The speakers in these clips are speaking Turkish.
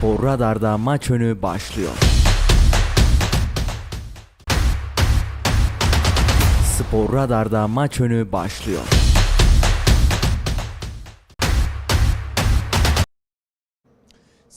Spor Radar'da maç önü başlıyor. Spor Radar'da maç önü başlıyor.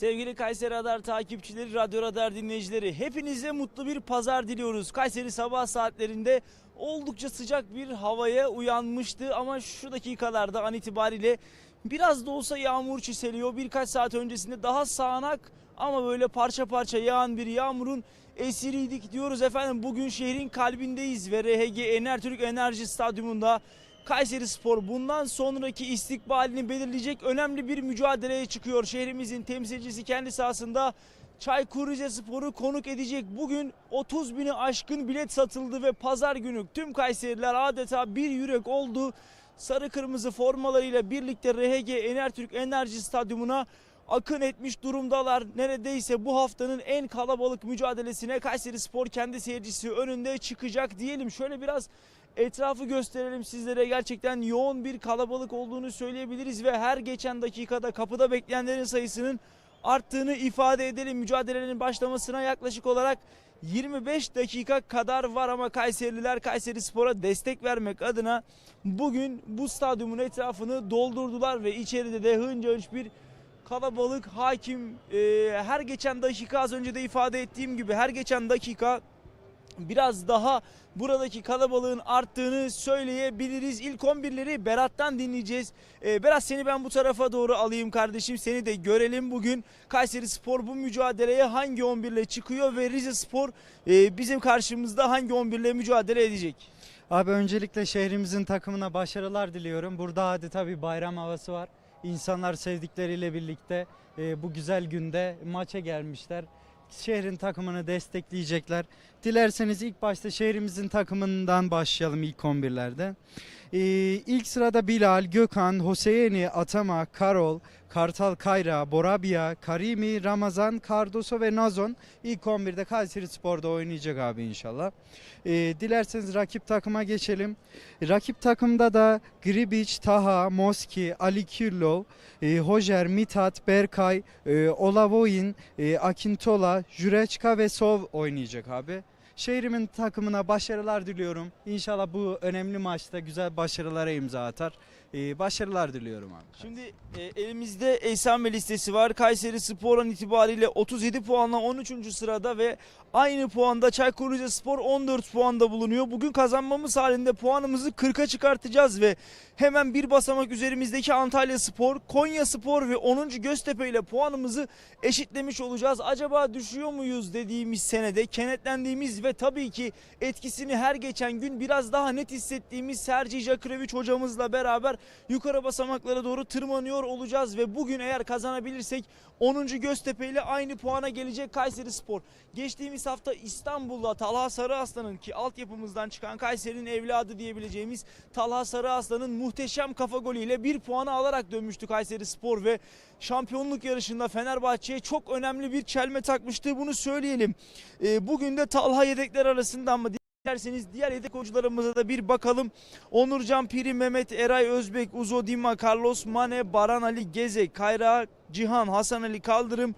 Sevgili Kayseri Radar takipçileri, Radyo Radar dinleyicileri hepinize mutlu bir pazar diliyoruz. Kayseri sabah saatlerinde oldukça sıcak bir havaya uyanmıştı ama şu dakikalarda an itibariyle biraz da olsa yağmur çiseliyor. Birkaç saat öncesinde daha sağanak ama böyle parça parça yağan bir yağmurun esiriydik diyoruz efendim. Bugün şehrin kalbindeyiz ve RHG Enertürk Enerji Stadyumunda Kayseri Spor bundan sonraki istikbalini belirleyecek önemli bir mücadeleye çıkıyor. Şehrimizin temsilcisi kendi sahasında Çaykur Rizespor'u konuk edecek. Bugün 30 bini aşkın bilet satıldı ve pazar günü tüm Kayseriler adeta bir yürek oldu. Sarı kırmızı formalarıyla birlikte RHG Enertürk Enerji Stadyumuna akın etmiş durumdalar. Neredeyse bu haftanın en kalabalık mücadelesine Kayseri Spor kendi seyircisi önünde çıkacak diyelim. Şöyle biraz etrafı gösterelim sizlere. Gerçekten yoğun bir kalabalık olduğunu söyleyebiliriz ve her geçen dakikada kapıda bekleyenlerin sayısının arttığını ifade edelim. Mücadelenin başlamasına yaklaşık olarak 25 dakika kadar var ama Kayserililer Kayseri Spor'a destek vermek adına bugün bu stadyumun etrafını doldurdular ve içeride de hınca hınç bir kalabalık hakim. Ee, her geçen dakika az önce de ifade ettiğim gibi her geçen dakika biraz daha buradaki kalabalığın arttığını söyleyebiliriz. İlk 11'leri Berat'tan dinleyeceğiz. Ee, Berat seni ben bu tarafa doğru alayım kardeşim. Seni de görelim bugün. Kayseri Spor bu mücadeleye hangi 11 ile çıkıyor ve Rize Spor e, bizim karşımızda hangi 11 ile mücadele edecek? Abi öncelikle şehrimizin takımına başarılar diliyorum. Burada adeta bir bayram havası var. İnsanlar sevdikleriyle birlikte e, bu güzel günde maça gelmişler. Şehrin takımını destekleyecekler. Dilerseniz ilk başta şehrimizin takımından başlayalım ilk 11'lerde. Ee, ilk sırada Bilal, Gökhan, Hüseyini, Atama, Karol, Kartal Kayra, Borabia, Karimi, Ramazan, Cardoso ve Nazon ilk 11'de Kayseri Spor'da oynayacak abi inşallah. Ee, dilerseniz rakip takıma geçelim. Rakip takımda da Gribic, Taha, Moski, Ali Kirlov, e, Hojer, Mithat, Berkay, e, Olavoyin, e, Akintola, Jureçka ve Sov oynayacak abi. Şehrimin takımına başarılar diliyorum. İnşallah bu önemli maçta güzel başarılara imza atar. E, başarılar diliyorum abi. Şimdi e, elimizde Eysame listesi var. Kayseri Spor an itibariyle 37 puanla 13. sırada ve aynı puanda Çaykur Rizespor 14 puanda bulunuyor. Bugün kazanmamız halinde puanımızı 40'a çıkartacağız ve hemen bir basamak üzerimizdeki Antalya Spor, Konya Spor ve 10. Göztepe ile puanımızı eşitlemiş olacağız. Acaba düşüyor muyuz dediğimiz senede kenetlendiğimiz ve tabii ki etkisini her geçen gün biraz daha net hissettiğimiz Sergi Jakrevic hocamızla beraber yukarı basamaklara doğru tırmanıyor olacağız ve bugün eğer kazanabilirsek 10. Göztepe ile aynı puana gelecek Kayseri Spor. Geçtiğimiz hafta İstanbul'da Talha Sarıaslan'ın ki altyapımızdan çıkan Kayseri'nin evladı diyebileceğimiz Talha Sarıaslan'ın muhteşem kafa golüyle bir puanı alarak dönmüştü Kayseri Spor ve şampiyonluk yarışında Fenerbahçe'ye çok önemli bir çelme takmıştı bunu söyleyelim. Ee, bugün de Talha yedekler arasında ama Dilerseniz diğer yedek oyuncularımıza da bir bakalım. Onurcan Piri, Mehmet Eray Özbek, Uzo Dima, Carlos Mane, Baran Ali Geze, Kayra Cihan, Hasan Ali Kaldırım,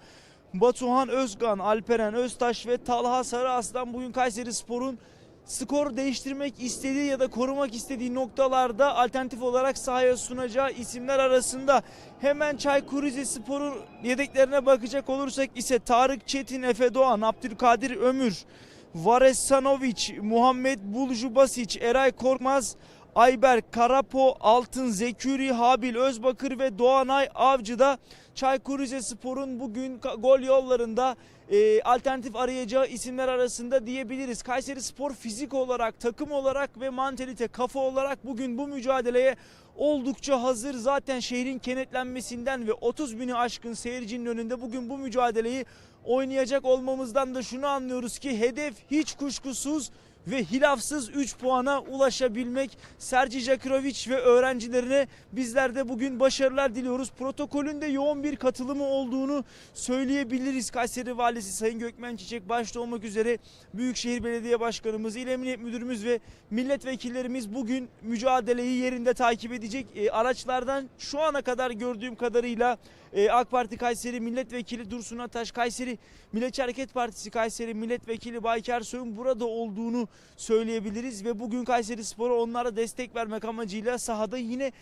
Batuhan Özgan, Alperen Öztaş ve Talha Sarıaslan bugün Kayseri Spor'un skor değiştirmek istediği ya da korumak istediği noktalarda alternatif olarak sahaya sunacağı isimler arasında. Hemen Çaykur Rizespor'un yedeklerine bakacak olursak ise Tarık Çetin, Efe Doğan, Abdülkadir Ömür, Varesanovic, Muhammed Buljubasic, Eray Korkmaz, Ayber Karapo, Altın Zekuri, Habil Özbakır ve Doğanay Avcı da Çaykur Rizespor'un bugün gol yollarında e, alternatif arayacağı isimler arasında diyebiliriz. Kayseri Spor fizik olarak, takım olarak ve mantalite, kafa olarak bugün bu mücadeleye oldukça hazır. Zaten şehrin kenetlenmesinden ve 30 bini aşkın seyircinin önünde bugün bu mücadeleyi oynayacak olmamızdan da şunu anlıyoruz ki hedef hiç kuşkusuz ve hilafsız 3 puana ulaşabilmek. Sergi Jakirovic ve öğrencilerine bizler de bugün başarılar diliyoruz. Protokolün de yoğun bir katılımı olduğunu söyleyebiliriz. Kayseri Valisi Sayın Gökmen Çiçek başta olmak üzere Büyükşehir Belediye Başkanımız, İl Emniyet Müdürümüz ve milletvekillerimiz bugün mücadeleyi yerinde takip edecek. E, araçlardan şu ana kadar gördüğüm kadarıyla e, AK Parti Kayseri Milletvekili Dursun Ataş, Kayseri Milliyetçi Hareket Partisi Kayseri Milletvekili Bayker Soy'un burada olduğunu söyleyebiliriz ve bugün Kayseri Spor'a onlara destek vermek amacıyla sahada yine e,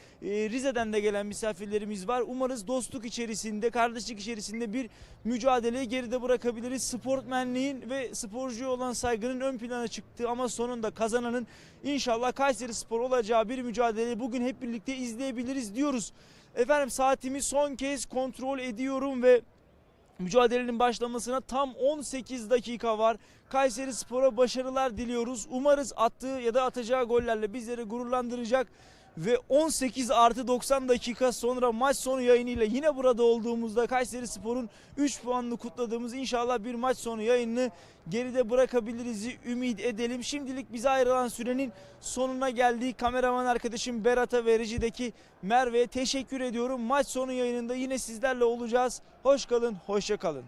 Rize'den de gelen misafirlerimiz var. Umarız dostluk içerisinde, kardeşlik içerisinde bir mücadeleyi geride bırakabiliriz. Sportmenliğin ve sporcuya olan saygının ön plana çıktığı ama sonunda kazananın inşallah Kayseri Spor olacağı bir mücadeleyi bugün hep birlikte izleyebiliriz diyoruz. Efendim saatimi son kez kontrol ediyorum ve mücadelenin başlamasına tam 18 dakika var. Kayseri Spor'a başarılar diliyoruz. Umarız attığı ya da atacağı gollerle bizleri gururlandıracak ve 18 artı 90 dakika sonra maç sonu yayınıyla yine burada olduğumuzda Kayseri Spor'un 3 puanını kutladığımız inşallah bir maç sonu yayınını geride bırakabiliriz ümit edelim. Şimdilik bize ayrılan sürenin sonuna geldik. Kameraman arkadaşım Berat'a ve rejideki Merve'ye teşekkür ediyorum. Maç sonu yayınında yine sizlerle olacağız. Hoş kalın, hoşça kalın.